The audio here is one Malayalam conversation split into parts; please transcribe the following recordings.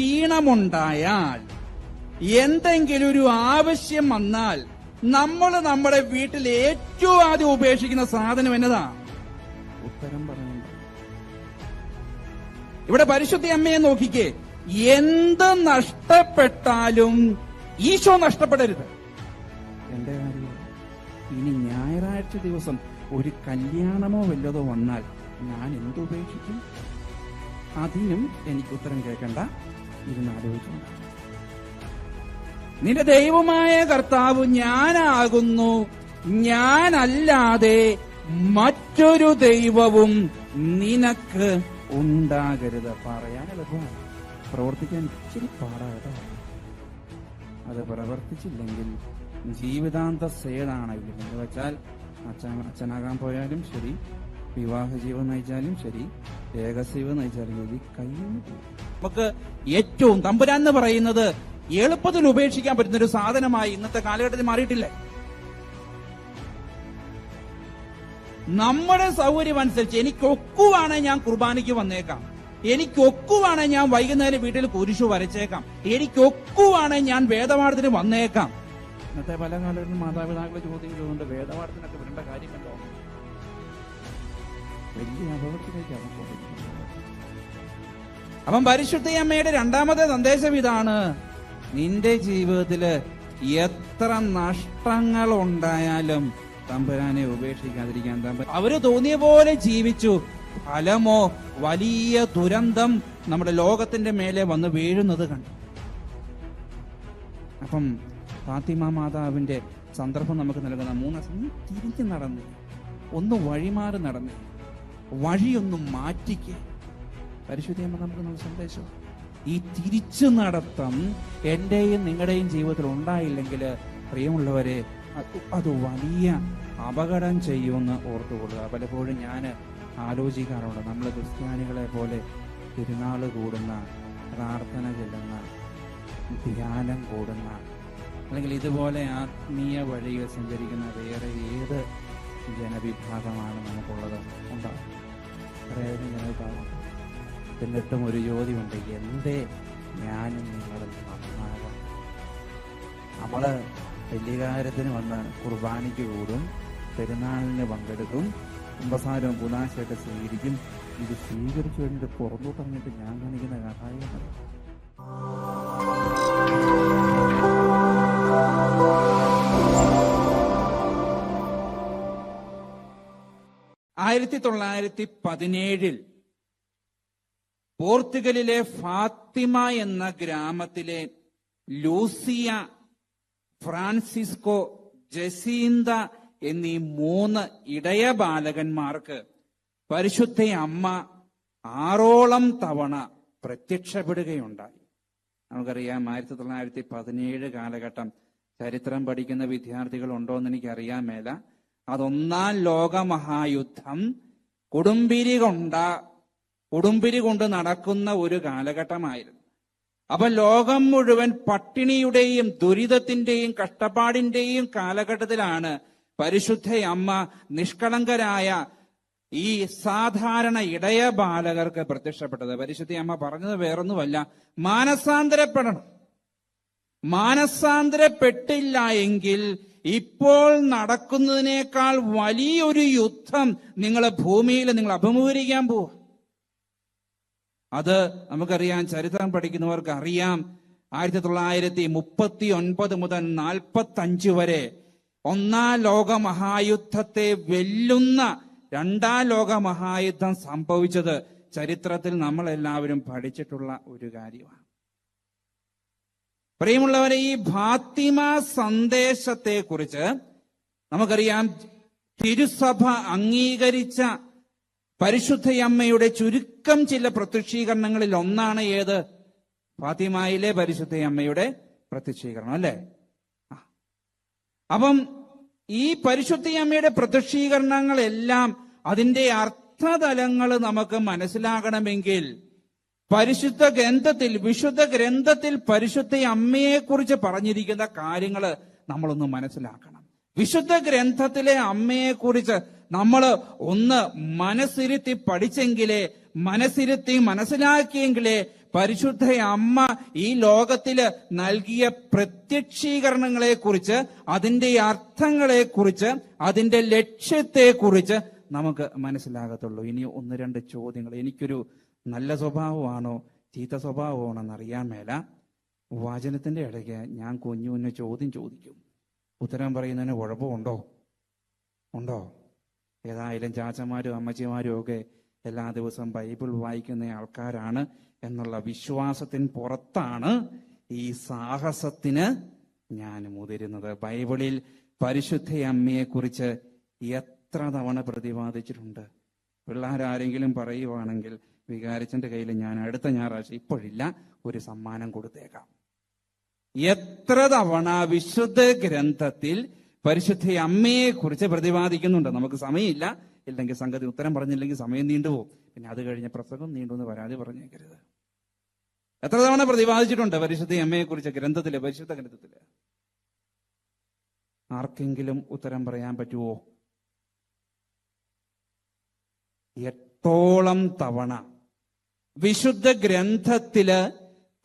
ക്ഷീണമുണ്ടായാൽ എന്തെങ്കിലും ഒരു ആവശ്യം വന്നാൽ നമ്മൾ നമ്മുടെ വീട്ടിൽ ഏറ്റവും ആദ്യം ഉപേക്ഷിക്കുന്ന സാധനം എന്നതാ? ഉത്തരം പറയുന്നത് ഇവിടെ പരിശുദ്ധി അമ്മയെ നോക്കിക്കേ. എന്ത് നഷ്ടപ്പെട്ടാലും ഈശോ നഷ്ടപ്പെടരുത്. എന്റെ കാര്യം ഇനി ഞായറാഴ്ച ദിവസം ഒരു കല്യാണമോ വല്ലതോ വന്നാൽ ഞാൻ എന്തുപേക്ഷിക്കും? അതിനും എനിക്ക് ഉത്തരം കേൾക്കണ്ട. ഇരുന്ന് ആലോചിക്കുന്നുണ്ടാവും നിന്റെ ദൈവമായ കർത്താവ് ഞാനാകുന്നു. ഞാനല്ലാതെ മറ്റൊരു ദൈവവും നിനക്ക് ഉണ്ടാകരുത്. പറയാൻ എളുപ്പമാണ്. പ്രവർത്തിക്കാൻ ഇച്ചിരി പാടാകട്ടോ അത് പ്രവർത്തിച്ചില്ലെങ്കിൽ ജീവിതാന്ത സേതാണെങ്കിൽ എന്ന് വെച്ചാൽ അച്ഛൻ അച്ഛനാകാൻ പോയാലും ശരി വിവാഹ ജീവൻ നയിച്ചാലും ശരി ഏകസീവം നയിച്ചാലും ശരി കയ്യിൽ നമുക്ക് ഏറ്റവും തമ്പുരാൻ എന്ന് പറയുന്നത് എളുപ്പത്തിൽ ഉപേക്ഷിക്കാൻ പറ്റുന്ന ഒരു സാധനമായി ഇന്നത്തെ കാലഘട്ടത്തിൽ മാറിയിട്ടില്ലേ? നമ്മുടെ സൗകര്യം അനുസരിച്ച് എനിക്ക് ഒക്കുവാണ് ഞാൻ കുർബാനയ്ക്ക് വന്നേക്കാം. എനിക്ക് ഒക്കുവാണ് ഞാൻ വൈകുന്നേരം വീട്ടിൽ കുരിശു വരച്ചേക്കാം. എനിക്ക് ഒക്കുവാണ് ഞാൻ വേദപാഠത്തിന് വന്നേക്കാം. ഇന്നത്തെ പല കാലത്തും മാതാപിതാക്കളെ ചോദ്യം വേദപാഠത്തിനൊക്കെ വരേണ്ട കാര്യമല്ലോ വലിയ അപകടത്തിലേക്കാണ് പോകുന്നത്. അപ്പം പരിശുദ്ധ അമ്മയുടെ രണ്ടാമത്തെ സന്ദേശം ഇതാണ്. നിന്റെ ജീവിതത്തിൽ എത്ര നഷ്ടങ്ങൾ ഉണ്ടായാലും തമ്പുരാനെ ഉപേക്ഷിക്കാതിരിക്കാൻ തമ്പ അവർ തോന്നിയ പോലെ ജീവിച്ചു. ഫലമോ വലിയ ദുരന്തം നമ്മുടെ ലോകത്തിന്റെ മേലെ വന്ന് വീഴുന്നത് കണ്ടു. അപ്പം ഫാത്തിമ മാതാവിന്റെ സന്ദർഭം നമുക്ക് നൽകുന്ന മൂന്ന് തിരിഞ്ഞു നടന്നില്ല. ഒന്ന് വഴിമാറി നടന്നു വഴിയൊന്നും മാറ്റിക്ക് പരിശുദ്ധിയമ്മ നമുക്ക് നല്ല സന്ദേശം. ഈ തിരിച്ചു നടത്തം എന്റെയും നിങ്ങളുടെയും ജീവിതത്തിൽ ഉണ്ടായില്ലെങ്കിൽ പ്രിയമുള്ളവരെ അത് വലിയ അപകടം ചെയ്യുമെന്ന് ഓർത്തുകൊള്ളുക. പലപ്പോഴും ഞാൻ ആലോചിക്കാറുണ്ട് നമ്മൾ ക്രിസ്ത്യാനികളെ പോലെ തിരുനാൾ കൂടുന്ന പ്രാർത്ഥന ചെല്ലുന്ന ധ്യാനം കൂടുന്ന അല്ലെങ്കിൽ ഇതുപോലെ ആത്മീയ വഴികൾ സഞ്ചരിക്കുന്ന വേറെ ഏത് ജനവിഭാഗമാണ് നമുക്കുള്ളത്? ഉണ്ടാകും. പ്രയോജന ജനവിഭാഗം. എന്നിട്ടും ഒരു ചോദ്യമുണ്ട്. എന്തേ ഞാനും നിങ്ങളും നന്നാകാം നമ്മൾ ബലികാരത്തിന് വന്ന് കുർബാനയ്ക്ക് കൂടും പെരുന്നാളിന് പങ്കെടുക്കും കുമ്പസാരവും ഗുണാശയൊക്കെ സ്വീകരിക്കും. ഇത് സ്വീകരിച്ചു കഴിഞ്ഞിട്ട് പുറത്തോട്ട് അങ്ങോട്ട് ഞാൻ കാണിക്കുന്ന കഥായം ആയിരത്തി തൊള്ളായിരത്തി പതിനേഴിൽ പോർത്തുഗലിലെ ഫാത്തിമ എന്ന ഗ്രാമത്തിലെ ലൂസിയ ഫ്രാൻസിസ്കോ ജസീന്ത എന്നീ മൂന്ന് ഇടയ ബാലകന്മാർക്ക് പരിശുദ്ധ അമ്മ ആറോളം തവണ പ്രത്യക്ഷപ്പെടുകയുണ്ടായി. നമുക്കറിയാം ആയിരത്തി തൊള്ളായിരത്തി പതിനേഴ് കാലഘട്ടം ചരിത്രം പഠിക്കുന്ന വിദ്യാർത്ഥികൾ ഉണ്ടോ എന്ന് എനിക്കറിയാൻ മേല. അതൊന്നാം ലോകമഹായുദ്ധം കൊടുമ്പിരി കൊണ്ട കൊടുമ്പിരി കൊണ്ട് നടക്കുന്ന ഒരു കാലഘട്ടമായിരുന്നു. അപ്പൊ ലോകം മുഴുവൻ പട്ടിണിയുടെയും ദുരിതത്തിന്റെയും കഷ്ടപ്പാടിന്റെയും കാലഘട്ടത്തിലാണ് പരിശുദ്ധ അമ്മ നിഷ്കളങ്കരായ ഈ സാധാരണ ഇടയ ബാലകർക്ക് പ്രത്യക്ഷപ്പെട്ടത്. പരിശുദ്ധ അമ്മ പറഞ്ഞത് വേറൊന്നുമല്ല. മാനസാന്തരപ്പെടണം. മാനസാന്തരപ്പെട്ടില്ല എങ്കിൽ ഇപ്പോൾ നടക്കുന്നതിനേക്കാൾ വലിയൊരു യുദ്ധം നിങ്ങളെ ഭൂമിയിൽ നിങ്ങൾ അഭിമുഖീകരിക്കാൻ പോവുക. അത് നമുക്കറിയാം ചരിത്രം പഠിക്കുന്നവർക്ക് അറിയാം. ആയിരത്തി തൊള്ളായിരത്തി മുപ്പത്തി ഒൻപത് മുതൽ നാൽപ്പത്തി അഞ്ച് വരെ ഒന്നാം ലോക മഹായുദ്ധത്തെ വെല്ലുന്ന രണ്ടാം ലോക മഹായുദ്ധം സംഭവിച്ചത് ചരിത്രത്തിൽ നമ്മൾ എല്ലാവരും പഠിച്ചിട്ടുള്ള ഒരു കാര്യമാണ്. പ്രിയമുള്ളവരെ ഈ ഫാത്തിമ സന്ദേശത്തെ കുറിച്ച് നമുക്കറിയാം തിരുസഭ അംഗീകരിച്ച പരിശുദ്ധയമ്മയുടെ ചുരുക്കം ചില പ്രത്യക്ഷീകരണങ്ങളിൽ ഒന്നാണ് ഏത്? ഫാത്തിമയിലെ പരിശുദ്ധയമ്മയുടെ പ്രത്യക്ഷീകരണം അല്ലേ? അപ്പം ഈ പരിശുദ്ധയമ്മയുടെ പ്രത്യക്ഷീകരണങ്ങളെല്ലാം അതിന്റെ അർത്ഥതലങ്ങൾ നമുക്ക് മനസ്സിലാകണമെങ്കിൽ പരിശുദ്ധ ഗ്രന്ഥത്തിൽ വിശുദ്ധ ഗ്രന്ഥത്തിൽ പരിശുദ്ധ അമ്മയെക്കുറിച്ച് പറഞ്ഞിരിക്കുന്ന കാര്യങ്ങൾ നമ്മളൊന്ന് മനസ്സിലാക്കണം. വിശുദ്ധ ഗ്രന്ഥത്തിലെ അമ്മയെക്കുറിച്ച് നമ്മൾ ഒന്ന് മനസ്സിരുത്തി പഠിച്ചെങ്കിലേ മനസ്സിരുത്തി മനസ്സിലാക്കിയെങ്കിലേ പരിശുദ്ധ അമ്മ ഈ ലോകത്തിൽ നൽകിയ പ്രത്യക്ഷീകരണങ്ങളെ കുറിച്ച് അതിന്റെ അർത്ഥങ്ങളെ കുറിച്ച് അതിന്റെ ലക്ഷ്യത്തെ കുറിച്ച് നമുക്ക് മനസ്സിലാകത്തുള്ളൂ. ഇനി ഒന്ന് രണ്ട് ചോദ്യങ്ങൾ. എനിക്കൊരു നല്ല സ്വഭാവമാണോ ചീത്ത സ്വഭാവമാണോ എന്നറിയാൻ മേല. വചനത്തിന്റെ ഇടയ്ക്ക് ഞാൻ കുഞ്ഞു കുഞ്ഞു ചോദ്യം ചോദിക്കും. ഉത്തരം പറയുന്നതിന് കുഴപ്പമുണ്ടോ? ഉണ്ടോ? ഏതായാലും ചാച്ചമാരും അമ്മച്ചിമാരും ഒക്കെ എല്ലാ ദിവസവും ബൈബിൾ വായിക്കുന്ന ആൾക്കാരാണ് എന്നുള്ള വിശ്വാസത്തിന് പുറത്താണ് ഈ സാഹസത്തിന് ഞാൻ മുതിരുന്നത്. ബൈബിളിൽ പരിശുദ്ധ അമ്മയെക്കുറിച്ച് എത്ര തവണ പ്രതിപാദിച്ചിട്ടുണ്ട്. പിള്ളേരാരെങ്കിലും പറയുവാണെങ്കിൽ വികാരിച്ചന്റെ കയ്യിൽ ഞാൻ അടുത്ത ഞായറാഴ്ച ഇപ്പോഴില്ല ഒരു സമ്മാനം കൊടുത്തേക്കാം. എത്ര തവണ വിശുദ്ധ ഗ്രന്ഥത്തിൽ പരിശുദ്ധ അമ്മയെ കുറിച്ച് പ്രതിപാദിക്കുന്നുണ്ട്. നമുക്ക് സമയമില്ല. ഇല്ലെങ്കിൽ സംഗതി ഉത്തരം പറഞ്ഞില്ലെങ്കിൽ സമയം നീണ്ടുപോകും. പിന്നെ അത് കഴിഞ്ഞ പ്രസംഗം നീണ്ടുവെന്ന് പരാതി പറഞ്ഞേക്കരുത്. എത്ര തവണ പ്രതിപാദിച്ചിട്ടുണ്ട് പരിശുദ്ധ അമ്മയെ കുറിച്ച് ഗ്രന്ഥത്തിൽ പരിശുദ്ധ ഗ്രന്ഥത്തിൽ? ആർക്കെങ്കിലും ഉത്തരം പറയാൻ പറ്റുമോ എട്ടോളം തവണ വിശുദ്ധ ഗ്രന്ഥത്തിൽ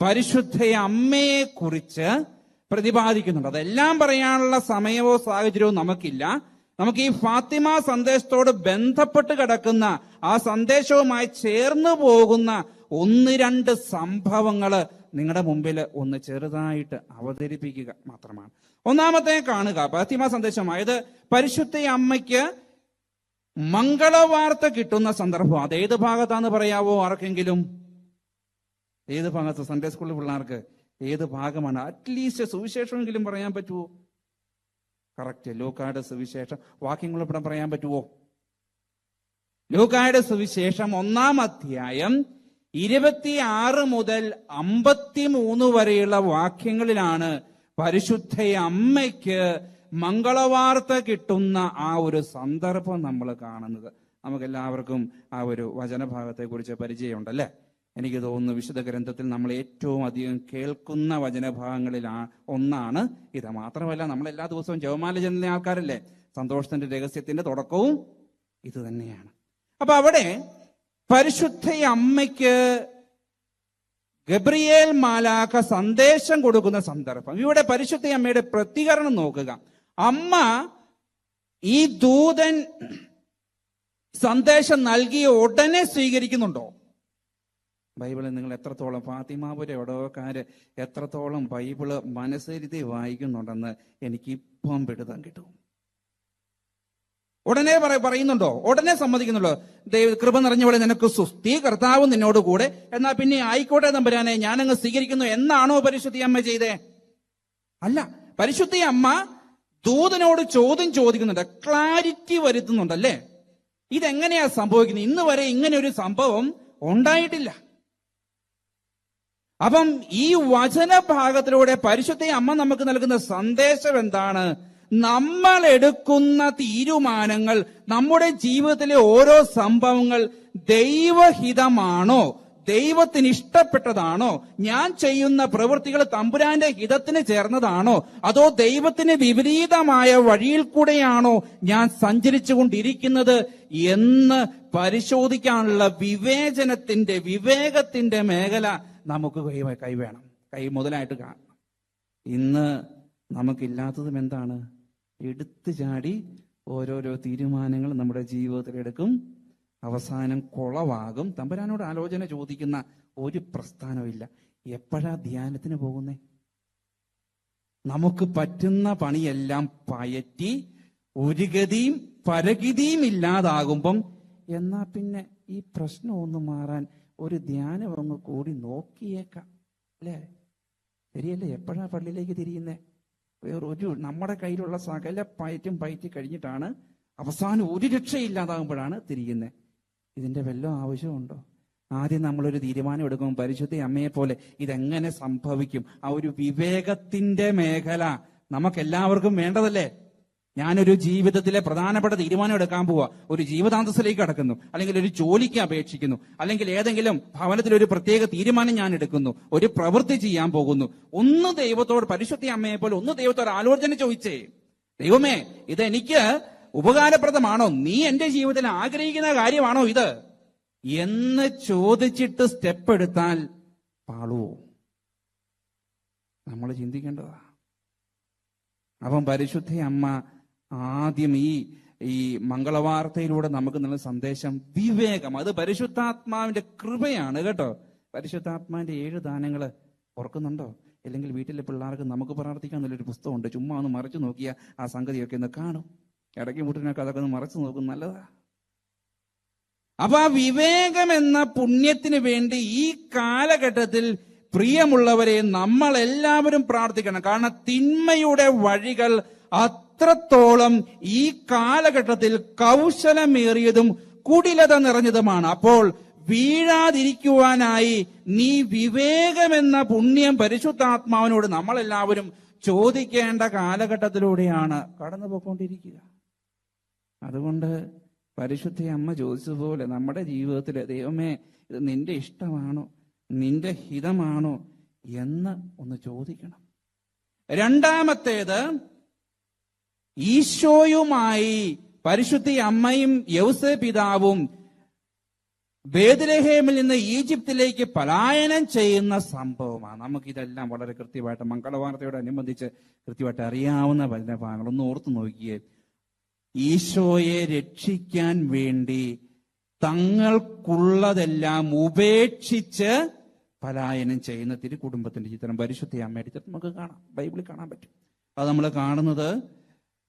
പരിശുദ്ധ അമ്മയെ കുറിച്ച് പ്രതിപാദിക്കുന്നുണ്ട്. അതെല്ലാം പറയാനുള്ള സമയമോ സാഹചര്യവും നമുക്കില്ല. നമുക്ക് ഈ ഫാത്തിമ സന്ദേശത്തോട് ബന്ധപ്പെട്ട് കിടക്കുന്ന ആ സന്ദേശവുമായി ചേർന്ന് പോകുന്ന ഒന്ന് രണ്ട് സംഭവങ്ങൾ നിങ്ങളുടെ മുമ്പിൽ ഒന്ന് ചെറുതായിട്ട് അവതരിപ്പിക്കുക മാത്രമാണ്. ഒന്നാമത്തെ കാണുക ഫാത്തിമ സന്ദേശം. അതായത് പരിശുദ്ധ അമ്മയ്ക്ക് മംഗളവാർത്ത കിട്ടുന്ന സന്ദർഭം. അത് ഏത് ഭാഗത്താന്ന് പറയാവോ ആർക്കെങ്കിലും? ഏത് ഭാഗത്ത്? സൺഡേ സ്കൂളിൽ പിള്ളേർക്ക്. ഏത് ഭാഗമാണ്? അറ്റ്ലീസ്റ്റ് സുവിശേഷമെങ്കിലും പറയാൻ പറ്റുമോ കറക്റ്റ് ലൂക്കായുടെ സുവിശേഷം. വാക്യങ്ങളും ഇവിടെ പറയാൻ പറ്റുമോ ലൂക്കായുടെ സുവിശേഷം ഒന്നാം അധ്യായം ഇരുപത്തിയാറ് മുതൽ അമ്പത്തിമൂന്ന് വരെയുള്ള വാക്യങ്ങളിലാണ് പരിശുദ്ധ അമ്മയ്ക്ക് മംഗളവാർത്ത കിട്ടുന്ന ആ ഒരു സന്ദർഭം നമ്മൾ കാണുന്നത്. നമുക്ക് എല്ലാവർക്കും ആ ഒരു വചനഭാഗത്തെ കുറിച്ച് പരിചയമുണ്ടല്ലേ? എനിക്ക് തോന്നുന്നു വിശുദ്ധ ഗ്രന്ഥത്തിൽ നമ്മൾ ഏറ്റവും അധികം കേൾക്കുന്ന വചനഭാഗങ്ങളിൽ ഒന്നാണ് ഇത്. മാത്രമല്ല നമ്മൾ എല്ലാ ദിവസവും ജവമാല ചെന്ന ആൾക്കാരല്ലേ? സന്തോഷത്തിന്റെ രഹസ്യത്തിന്റെ തുടക്കവും ഇത് തന്നെയാണ്. അപ്പൊ അവിടെ പരിശുദ്ധ അമ്മയ്ക്ക് ഗബ്രിയേൽ മാലാഖ സന്ദേശം കൊടുക്കുന്ന സന്ദർഭം. ഇവിടെ പരിശുദ്ധ അമ്മയുടെ പ്രതികരണം നോക്കുക. അമ്മ ഈ ദൂതൻ സന്ദേശം നൽകിയ ഉടനെ സ്വീകരിക്കുന്നുണ്ടോ? ബൈബിളിൽ നിങ്ങൾ എത്രത്തോളം ഫാത്തിമാപുര ഇടവക്കാര് എത്രത്തോളം ബൈബിൾ മനസ്സരുതി വായിക്കുന്നുണ്ടെന്ന് എനിക്ക് ഇപ്പം പിടുത്തം കിട്ടും. ഉടനെ പറ പറയുന്നുണ്ടോ? ഉടനെ സമ്മതിക്കുന്നുണ്ടോ? ദൈവ കൃപ നിറഞ്ഞവളെ നിനക്ക് സുസ്തി കർത്താവ് നിന്നോട് കൂടെ. എന്നാ പിന്നെ ആയിക്കോട്ടെ തമ്പുരാനെ ഞാനങ്ങ് സ്വീകരിക്കുന്നു എന്നാണോ പരിശുദ്ധി അമ്മ ചെയ്തേ? അല്ല പരിശുദ്ധി അമ്മ ദൂതനോട് ചോദ്യം ചോദിക്കുന്നുണ്ട്. ക്ലാരിറ്റി വരുത്തുന്നുണ്ടല്ലേ? ഇതെങ്ങനെയാ സംഭവിക്കുന്നത്? ഇന്ന് വരെ ഇങ്ങനെ ഒരു സംഭവം ഉണ്ടായിട്ടില്ല. അപ്പം ഈ വചന ഭാഗത്തിലൂടെ പരിശുദ്ധ അമ്മ നമുക്ക് നൽകുന്ന സന്ദേശം എന്താണ്? നമ്മൾ എടുക്കുന്ന തീരുമാനങ്ങൾ നമ്മുടെ ജീവിതത്തിലെ ഓരോ സംഭവങ്ങൾ ദൈവഹിതമാണോ? ദൈവത്തിന് ഇഷ്ടപ്പെട്ടതാണോ? ഞാൻ ചെയ്യുന്ന പ്രവൃത്തികൾ തമ്പുരാന്റെ ഹിതത്തിന് ചേർന്നതാണോ? അതോ ദൈവത്തിന് വിപരീതമായ വഴിയിൽ കൂടെയാണോ ഞാൻ സഞ്ചരിച്ചു കൊണ്ടിരിക്കുന്നത് എന്ന് പരിശോധിക്കാനുള്ള വിവേചനത്തിന്റെ വിവേകത്തിന്റെ മേഖല നമുക്ക് കൈ കൈ വേണം. കൈ മുതലായിട്ട് കാണണം. ഇന്ന് നമുക്കില്ലാത്തതും എന്താണ്? എടുത്തു ചാടി ഓരോരോ തീരുമാനങ്ങൾ നമ്മുടെ ജീവിതത്തിൽ എടുക്കും. അവസാനം കുളവാകും. തമ്പരാനോട് ആലോചന ചോദിക്കുന്ന ഒരു പ്രസ്ഥാനമില്ല എപ്പോഴാ ധ്യാനത്തിന് പോകുന്നേ? നമുക്ക് പറ്റുന്ന പണിയെല്ലാം പയറ്റി ഒരു ഗതിയും പരഗതിയും ഇല്ലാതാകുമ്പം എന്നാ പിന്നെ ഈ പ്രശ്നം ഒന്ന് മാറാൻ ഒരു ധ്യാനം അങ്ങ് കൂടി നോക്കിയേക്കാം. അല്ലേ? ശരിയല്ലേ? എപ്പോഴാ പള്ളിയിലേക്ക് തിരിയുന്നേ? ഒരു നമ്മുടെ കയ്യിലുള്ള സകല പയറ്റും പയറ്റി കഴിഞ്ഞിട്ടാണ് അവസാനം ഒരു രക്ഷയില്ലാതാകുമ്പോഴാണ് തിരിയുന്നത് ഇതിന്റെ വല്ല ആവശ്യമുണ്ടോ? ആദ്യം നമ്മളൊരു തീരുമാനം എടുക്കും. പരിശുദ്ധ അമ്മയെ പോലെ ഇതെങ്ങനെ സംഭവിക്കും? ആ ഒരു വിവേകത്തിന്റെ മേഖല നമുക്ക് എല്ലാവർക്കും വേണ്ടതല്ലേ? ഞാനൊരു ജീവിതത്തിലെ പ്രധാനപ്പെട്ട തീരുമാനം എടുക്കാൻ പോവാ. ഒരു ജീവിതാന്തസ്സിലേക്ക് കടക്കുന്നു. അല്ലെങ്കിൽ ഒരു ജോലിക്ക് അപേക്ഷിക്കുന്നു. അല്ലെങ്കിൽ ഏതെങ്കിലും ഭവനത്തിൽ ഒരു പ്രത്യേക തീരുമാനം ഞാൻ എടുക്കുന്നു. ഒരു പ്രവൃത്തി ചെയ്യാൻ പോകുന്നു. ഒന്ന് ദൈവത്തോട് പരിശുദ്ധി അമ്മയെ പോലെ ഒന്ന് ദൈവത്തോട് ആലോചന ചോദിച്ചേ. ദൈവമേ ഇത് എനിക്ക് ഉപകാരപ്രദമാണോ? നീ എന്റെ ജീവിതത്തിൽ ആഗ്രഹിക്കുന്ന കാര്യമാണോ ഇത്? എന്ന് ചോദിച്ചിട്ട് സ്റ്റെപ്പ് എടുത്താൽ പാളുവോ നമ്മൾ ചിന്തിക്കേണ്ടതാ. അപ്പം പരിശുദ്ധ അമ്മ ആദ്യം ഈ ഈ മംഗളവാർത്തയിലൂടെ നമുക്ക് നല്ല സന്ദേശം വിവേകം. അത് പരിശുദ്ധാത്മാവിന്റെ കൃപയാണ് കേട്ടോ. പരിശുദ്ധാത്മാവിന്റെ ഏഴ് ദാനങ്ങൾ ഓർക്കുന്നുണ്ടോ? അല്ലെങ്കിൽ വീട്ടിലെ പിള്ളേർക്ക് നമുക്ക് പ്രാർത്ഥിക്കാൻ നല്ലൊരു പുസ്തകമുണ്ട്. ചുമ്മാ ഒന്ന് മറച്ചു നോക്കിയാൽ ആ സംഗതിയൊക്കെ ഒന്ന് കാണും. ഇടയ്ക്ക് മുട്ടിനൊക്കെ അതൊക്കെ ഒന്ന് മറച്ചു നോക്കും നല്ലതാ. അപ്പൊ ആ വിവേകം എന്ന പുണ്യത്തിന് വേണ്ടി ഈ കാലഘട്ടത്തിൽ പ്രിയമുള്ളവരെ നമ്മൾ എല്ലാവരും പ്രാർത്ഥിക്കണം. കാരണം തിന്മയുടെ വഴികൾ അത്രത്തോളം ഈ കാലഘട്ടത്തിൽ കൗശലമേറിയതും കുടിലത നിറഞ്ഞതുമാണ്. അപ്പോൾ വീഴാതിരിക്കുവാനായി നീ വിവേകമെന്ന പുണ്യം പരിശുദ്ധാത്മാവിനോട് നമ്മളെല്ലാവരും ചോദിക്കേണ്ട കാലഘട്ടത്തിലൂടെയാണ് കടന്നു പോയിക്കൊണ്ടിരിക്കുക. അതുകൊണ്ട് പരിശുദ്ധ അമ്മ ചോദിച്ചതുപോലെ നമ്മുടെ ജീവിതത്തിൽ ദൈവമേ ഇത് നിന്റെ ഇഷ്ടമാണോ നിന്റെ ഹിതമാണോ എന്ന് ഒന്ന് ചോദിക്കണം. രണ്ടാമത്തേത് ഈശോയുമായി പരിശുദ്ധി അമ്മയും യൗസ പിതാവും ബേദലഹേമിൽ നിന്ന് ഈജിപ്തിലേക്ക് പലായനം ചെയ്യുന്ന സംഭവമാണ്. നമുക്കിതെല്ലാം വളരെ കൃത്യമായിട്ട് മംഗളവാർത്തയോടനുബന്ധിച്ച് കൃത്യമായിട്ട് അറിയാവുന്ന ഭാഗങ്ങൾ ഒന്ന് ഓർത്തു നോക്കിയേ. ഈശോയെ രക്ഷിക്കാൻ വേണ്ടി തങ്ങൾക്കുള്ളതെല്ലാം ഉപേക്ഷിച്ച് പലായനം ചെയ്യുന്ന തിരുകുടുംബത്തിന്റെ ചിത്രം പരിശുദ്ധ അമ്മയുടെ ചിത്രം നമുക്ക് കാണാം. ബൈബിളിൽ കാണാൻ പറ്റും. അത് നമ്മൾ കാണുന്നത്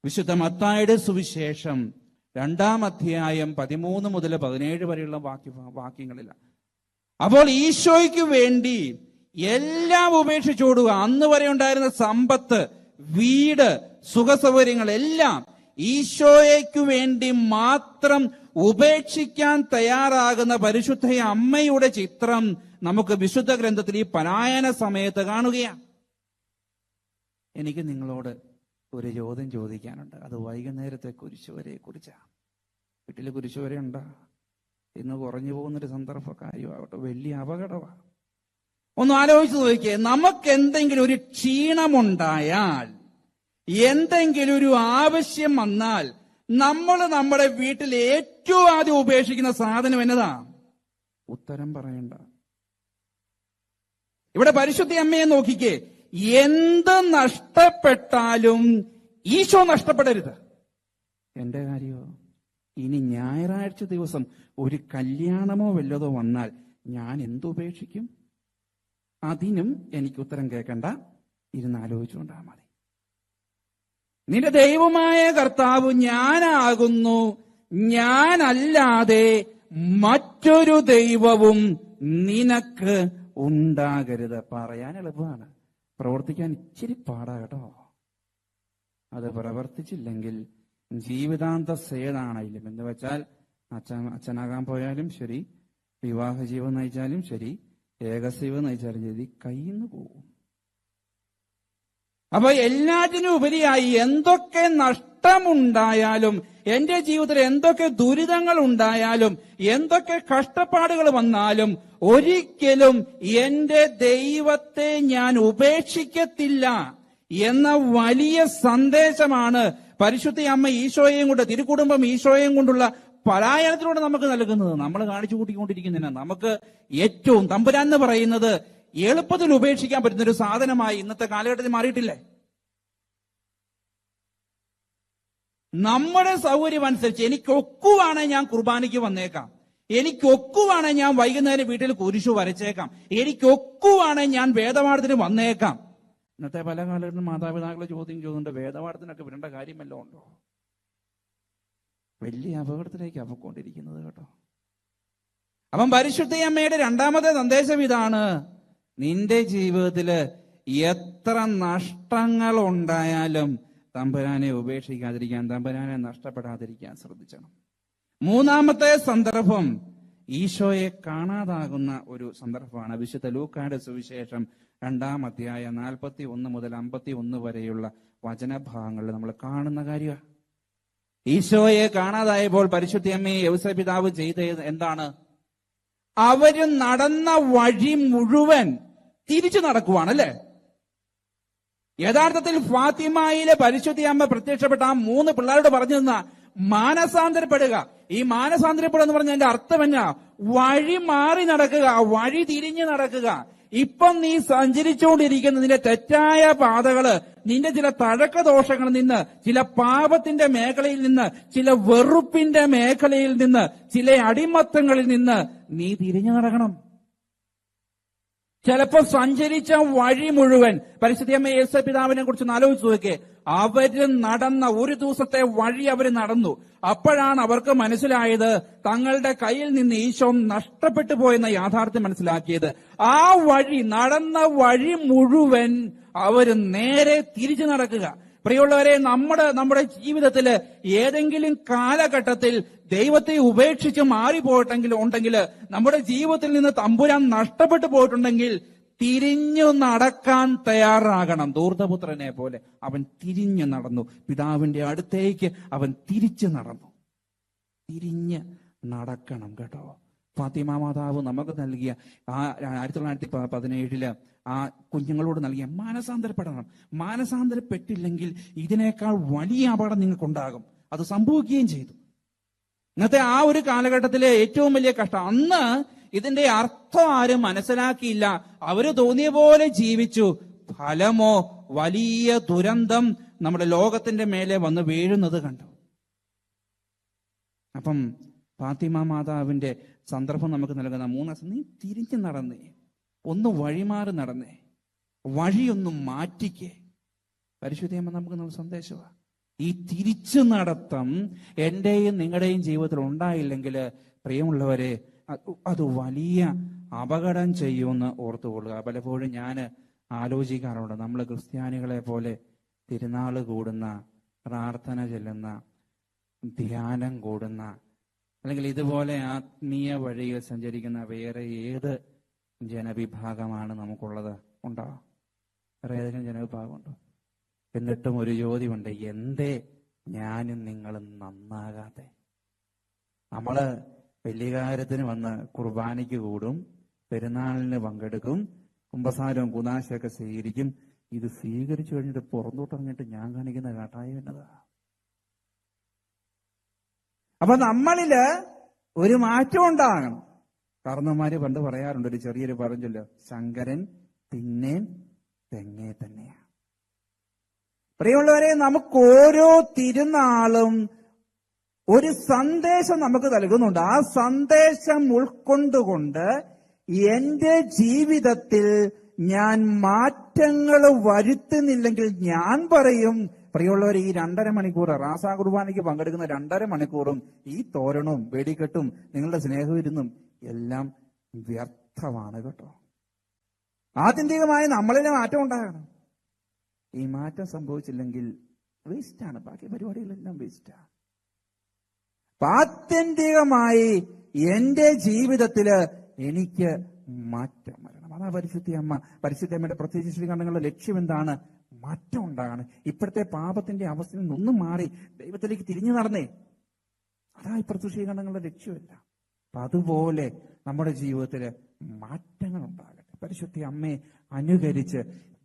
വിശുദ്ധ മത്തായുടെ സുവിശേഷം രണ്ടാം അധ്യായം പതിമൂന്ന് മുതൽ പതിനേഴ് വരെയുള്ള വാക്യ വാക്യങ്ങളിലാണ് അപ്പോൾ ഈശോയ്ക്ക് വേണ്ടി എല്ലാം ഉപേക്ഷിച്ചോടുക അന്ന് വരെ ഉണ്ടായിരുന്ന സമ്പത്ത് വീട് സുഖസൗകര്യങ്ങൾ എല്ലാം ഈശോയ്ക്ക് വേണ്ടി മാത്രം ഉപേക്ഷിക്കാൻ തയ്യാറാകുന്ന പരിശുദ്ധ അമ്മയുടെ ചിത്രം നമുക്ക് വിശുദ്ധ ഗ്രന്ഥത്തിൽ ഈ പലായന സമയത്ത് കാണുകയാണ്. എനിക്ക് നിങ്ങളോട് ഒരു ചോദ്യം ചോദിക്കാനുണ്ട്. അത് വൈകുന്നേരത്തെ കുരിശുവരയെ കുറിച്ചാണ് വീട്ടിൽ കുരിശുവരെ ഉണ്ടോ ഇന്ന് കുറഞ്ഞു പോകുന്നൊരു സന്ദർഭ കാര്യമാകട്ടെ വലിയ അപകടമാണ് ഒന്ന് ആലോചിച്ച് നോക്കിയേ. നമുക്ക് എന്തെങ്കിലും ഒരു ക്ഷീണമുണ്ടായാൽ എന്തെങ്കിലും ഒരു ആവശ്യം വന്നാൽ നമ്മൾ നമ്മുടെ വീട്ടിൽ ഏറ്റവും ആദ്യം ഉപേക്ഷിക്കുന്ന സാധനം എന്നതാ? ഉത്തരം പറയണ്ട. ഇവിടെ പരിശുദ്ധി അമ്മയെ നോക്കിക്കേ. എന്ത് നഷ്ടപ്പെട്ടാലും ഈശോ നഷ്ടപ്പെടരുത്. എന്റെ കാര്യമോ ഇനി ഞായറാഴ്ച ദിവസം ഒരു കല്യാണമോ വല്ലതോ വന്നാൽ ഞാൻ എന്തുപേക്ഷിക്കും അതിനും എനിക്ക് ഉത്തരം കേൾക്കണ്ട. ഇരുന്ന് ആലോചിച്ചുകൊണ്ടാ മതി. നിന്റെ ദൈവമായ കർത്താവ് ഞാനാകുന്നു. ഞാനല്ലാതെ മറ്റൊരു ദൈവവും നിനക്ക് ഉണ്ടാകരുത്. പറയാൻ എളുപ്പമാണ്. പ്രവർത്തിക്കാൻ ഇച്ചിരി പാടാ കേട്ടോ. അത് പ്രവർത്തിച്ചില്ലെങ്കിൽ ജീവിതാന്ത സേതാണയിലും എന്ന് വെച്ചാൽ അച്ഛൻ അച്ഛനാകാൻ പോയാലും ശരി വിവാഹ ജീവൻ നയിച്ചാലും ശരി ഏകസീവം നയിച്ചാലും ശരി കയ്യിന്ന് പോകും അപ്പൊ എല്ലാറ്റിനും ഉപരിയായി എന്തൊക്കെ നഷ്ടമുണ്ടായാലും എന്റെ ജീവിതത്തിൽ എന്തൊക്കെ ദുരിതങ്ങൾ ഉണ്ടായാലും എന്തൊക്കെ കഷ്ടപ്പാടുകൾ വന്നാലും ഒരിക്കലും എന്റെ ദൈവത്തെ ഞാൻ ഉപേക്ഷിക്കത്തില്ല എന്ന വലിയ സന്ദേശമാണ് പരിശുദ്ധ അമ്മ ഈശോയെയും കൊണ്ട് തിരുക്കുടുംബം ഈശോയെയും കൊണ്ടുള്ള പലായനത്തിലൂടെ നമുക്ക് നൽകുന്നത്. നമ്മൾ കാണിച്ചു കൂട്ടിക്കൊണ്ടിരിക്കുന്നതിന്. നമുക്ക് ഏറ്റവും തമ്പുരാൻ എന്ന് പറയുന്നത് എളുപ്പത്തിൽ ഉപേക്ഷിക്കാൻ പറ്റുന്ന ഒരു സാധനമായി ഇന്നത്തെ കാലഘട്ടത്തിൽ മാറിയിട്ടില്ലേ? നമ്മുടെ സൗകര്യം അനുസരിച്ച് എനിക്ക് ഒക്കുവാണെ ഞാൻ കുർബാനയ്ക്ക് വന്നേക്കാം. എനിക്ക് ഒക്കുവാണെ ഞാൻ വൈകുന്നേരം വീട്ടിൽ കുരിശു വരച്ചേക്കാം. എനിക്ക് ഒക്കുവാണെ ഞാൻ വേദപാഠത്തിന് വന്നേക്കാം. ഇന്നത്തെ പല കാലഘട്ടത്തിലും മാതാപിതാക്കളെ ചോദ്യം ചോദിക്കുന്നുണ്ട് വേദപാഠത്തിനൊക്കെ വിടേണ്ട കാര്യമല്ലോ ഉണ്ടോ? വലിയ അപകടത്തിലേക്ക് അവക്കൊണ്ടിരിക്കുന്നത് കേട്ടോ. അപ്പം പരിശുദ്ധി അമ്മയുടെ രണ്ടാമത്തെ സന്ദേശം ഇതാണ് നിന്റെ ജീവിതത്തിൽ എത്ര നഷ്ടങ്ങൾ ഉണ്ടായാലും തമ്പുരാനെ ഉപേക്ഷിക്കാതിരിക്കാൻ തമ്പുരാനെ നഷ്ടപ്പെടാതിരിക്കാൻ ശ്രദ്ധിക്കണം മൂന്നാമത്തെ സന്ദർഭം ഈശോയെ കാണാതാകുന്ന ഒരു സന്ദർഭമാണ്. വിശുദ്ധ ലൂക്കായുടെ സുവിശേഷം രണ്ടാം അധ്യായ നാൽപ്പത്തി ഒന്ന് മുതൽ അമ്പത്തി ഒന്ന് വരെയുള്ള വചനഭാഗങ്ങളിൽ നമ്മൾ കാണുന്ന കാര്യമാണ്. ഈശോയെ കാണാതായപ്പോൾ പരിശുദ്ധി അമ്മയെ യവസ പിതാവ് ചെയ്ത എന്താണ്? അവർ നടന്ന വഴി മുഴുവൻ തിരിച്ചു നടക്കുവാണ് അല്ലേ? യഥാർത്ഥത്തിൽ ഫാത്തിമയിലെ പരിശുദ്ധി അമ്മ പ്രത്യക്ഷപ്പെട്ട ആ മൂന്ന് പിള്ളേരോട് പറഞ്ഞു തന്ന മാനസാന്തരപ്പെടുക. ഈ മാനസാന്തരപ്പെടുക എന്ന് പറഞ്ഞ എന്റെ അർത്ഥം എന്നാ? വഴി മാറി നടക്കുക വഴി തിരിഞ്ഞു നടക്കുക. ഇപ്പം നീ സഞ്ചരിച്ചുകൊണ്ടിരിക്കുന്ന നിന്റെ തെറ്റായ പാതകൾ നിന്റെ ചില തഴക്ക ദോഷങ്ങളിൽ നിന്ന് ചില പാപത്തിന്റെ മേഖലയിൽ നിന്ന് ചില വെറുപ്പിന്റെ മേഖലയിൽ നിന്ന് ചില അടിമത്തങ്ങളിൽ നിന്ന് നീ തിരിഞ്ഞു നടക്കണം. ചിലപ്പോ സഞ്ചരിച്ച വഴി മുഴുവൻ പരിശുദ്ധിയമ്മ യേശു പിതാവിനെ കുറിച്ച് ആലോചിച്ച് നോക്കേ. അവർ നടന്ന ഒരു ദിവസത്തെ വഴി അവർ നടന്നു. അപ്പോഴാണ് അവർക്ക് മനസ്സിലായത് തങ്ങളുടെ കയ്യിൽ നിന്ന് ഈശോ നഷ്ടപ്പെട്ടു പോയെന്ന യാഥാർത്ഥ്യം മനസ്സിലാക്കിയത്. ആ വഴി നടന്ന വഴി മുഴുവൻ അവർ നേരെ തിരിച്ചു നടക്കുക. പ്രിയമുള്ളവരെ നമ്മുടെ നമ്മുടെ ജീവിതത്തിൽ ഏതെങ്കിലും കാലഘട്ടത്തിൽ ദൈവത്തെ ഉപേക്ഷിച്ച് മാറിപ്പോയിട്ടെങ്കിൽ ഉണ്ടെങ്കിൽ നമ്മുടെ ജീവിതത്തിൽ നിന്ന് തമ്പുരാൻ നഷ്ടപ്പെട്ടു പോയിട്ടുണ്ടെങ്കിൽ തിരിഞ്ഞു നടക്കാൻ തയ്യാറാകണം. ദൂർദപുത്രനെ പോലെ അവൻ തിരിഞ്ഞു നടന്നു. പിതാവിന്റെ അടുത്തേക്ക് അവൻ തിരിച്ചു നടന്നു. തിരിഞ്ഞ് നടക്കണം കേട്ടോ. ഫാത്തിമ മാതാവ് നമുക്ക് നൽകിയ ആ ആയിരത്തി തൊള്ളായിരത്തി പതിനേഴിൽ ആ കുഞ്ഞുങ്ങളോട് നൽകിയ മാനസാന്തരപ്പെടണം. മാനസാന്തരപ്പെട്ടില്ലെങ്കിൽ ഇതിനേക്കാൾ വലിയ അപകടം നിങ്ങൾക്കുണ്ടാകും. അത് സംഭവിക്കുകയും ചെയ്തു. ഇന്നത്തെ ആ ഒരു കാലഘട്ടത്തിലെ ഏറ്റവും വലിയ കഷ്ടം. അന്ന് ഇതിന്റെ അർത്ഥം ആരും മനസ്സിലാക്കിയില്ല. അവർ തോന്നിയ പോലെ ജീവിച്ചു. ഫലമോ വലിയ ദുരന്തം നമ്മുടെ ലോകത്തിന്റെ മേലെ വന്ന് വീഴുന്നത് കണ്ടു. അപ്പം ഫാത്തിമ മാതാവിന്റെ സന്ദർഭം നമുക്ക് നൽകുന്ന മൂന്നാം നീ തിരിഞ്ഞു നടന്നേ. ഒന്ന് വഴിമാറി നടന്നേ. വഴിയൊന്ന് മാറ്റിക്കേ. പരിശുദ്ധിയമ്മ നമുക്ക് നല്ല സന്ദേശമാണ് ഈ തിരിച്ചു നടത്തം എന്റെയും നിങ്ങളുടെയും ജീവിതത്തിൽ ഉണ്ടായില്ലെങ്കിൽ പ്രിയമുള്ളവരെ അത് വലിയ അപകടം ചെയ്യുമെന്ന് ഓർത്തുകൊള്ളുക. പലപ്പോഴും ഞാൻ ആലോചിക്കാറുണ്ട്. നമ്മൾ ക്രിസ്ത്യാനികളെ പോലെ തിരുനാൾ കൂടുന്ന പ്രാർത്ഥന ചെല്ലുന്ന ധ്യാനം കൂടുന്ന അല്ലെങ്കിൽ ഇതുപോലെ ആത്മീയ വഴിയിൽ സഞ്ചരിക്കുന്ന വേറെ ഏത് ജനവിഭാഗമാണ് നമുക്കുള്ളത്. ഉണ്ടോ? വേറെ ഏതെങ്കിലും ജനവിഭാഗമുണ്ടോ? എന്നിട്ടും ഒരു ചോദ്യമുണ്ട്. എന്തേ ഞാനും നിങ്ങളും നന്നാകാതെ? നമ്മൾ വലിയ കാര്യത്തിന് വന്ന് കുർബാനയ്ക്ക് കൂടും പെരുന്നാളിന് പങ്കെടുക്കും കുമ്പസാരവും കുനാശയൊക്കെ സ്വീകരിക്കും. ഇത് സ്വീകരിച്ചു കഴിഞ്ഞിട്ട് പുറന്തോട്ടിറങ്ങിയിട്ട് ഞാൻ കാണിക്കുന്ന കാട്ടായ എന്നതാ? അപ്പൊ നമ്മളിൽ ഒരു മാറ്റം ഉണ്ടാകണം. കാരണന്മാര് പണ്ട് പറയാറുണ്ട് ഒരു ചെറിയൊരു പറഞ്ഞില്ല ശങ്കരൻ തിന്നേൻ തെങ്ങേ തന്നെയാ. പ്രിയമുള്ളവരെ നമുക്ക് ഓരോ തിരുനാളും ഒരു സന്ദേശം നമുക്ക് നൽകുന്നുണ്ട്. ആ സന്ദേശം ഉൾക്കൊണ്ടുകൊണ്ട് എന്റെ ജീവിതത്തിൽ ഞാൻ മാറ്റങ്ങൾ വരുത്തുന്നില്ലെങ്കിൽ ഞാൻ പറയും പ്രിയമുള്ളവർ ഈ രണ്ടര മണിക്കൂർ റാസാ കുർബാനയ്ക്ക് പങ്കെടുക്കുന്ന രണ്ടര മണിക്കൂറും ഈ തോരണവും വെടിക്കെട്ടും നിങ്ങളുടെ സ്നേഹവിരുന്നും എല്ലാം വ്യർത്ഥമാണ് കേട്ടോ. ആത്യന്തികമായി നമ്മളിലെ മാറ്റം ഉണ്ടാകണം. ഈ മാറ്റം സംഭവിച്ചില്ലെങ്കിൽ വേസ്റ്റാണ് ബാക്കി പരിപാടികളെല്ലാം വേസ്റ്റാണ് ആത്യന്തികമായി എന്റെ ജീവിതത്തിൽ എനിക്ക് മാറ്റം വരണം. അതാ പരിശുദ്ധി അമ്മ. പരിശുദ്ധി അമ്മയുടെ പ്രത്യേകിച്ച് ശ്രീകണ്ഠങ്ങളുടെ ലക്ഷ്യം എന്താണ്? മാറ്റം ഉണ്ടാകണം. ഇപ്പോഴത്തെ പാപത്തിന്റെ അവസ്ഥയിൽ നിന്നും മാറി ദൈവത്തിലേക്ക് തിരിഞ്ഞു നടന്നേ. അതാ ഇപ്പുറത്തെ ശ്രീകണ്ഠങ്ങളുടെ ലക്ഷ്യമല്ല. അപ്പൊ അതുപോലെ നമ്മുടെ ജീവിതത്തിൽ മാറ്റങ്ങൾ ഉണ്ടാകട്ടെ പരിശുദ്ധി അമ്മയെ അനുകരിച്ച്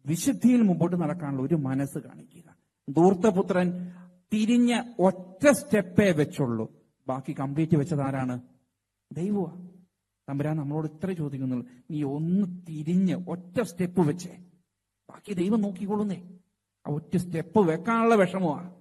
വിശുദ്ധിയിൽ മുമ്പോട്ട് നടക്കാനുള്ള ഒരു മനസ്സ് കാണിക്കുക. ദൂർത്തപുത്രൻ തിരിഞ്ഞ ഒറ്റ സ്റ്റെപ്പേ വെച്ചുള്ളൂ. ബാക്കി കംപ്ലീറ്റ് വെച്ചത് ആരാണ്? ദൈവമാ. തമ്പുരാൻ നമ്മളോട് ഇത്ര ചോദിക്കുന്നുള്ളൂ. നീ ഒന്ന് തിരിഞ്ഞ് ഒറ്റ സ്റ്റെപ്പ് വെച്ചേ. ബാക്കി ദൈവം നോക്കിക്കൊള്ളുന്നേ. ആ ഒറ്റ സ്റ്റെപ്പ് വെക്കാനുള്ള വിഷമമാണ്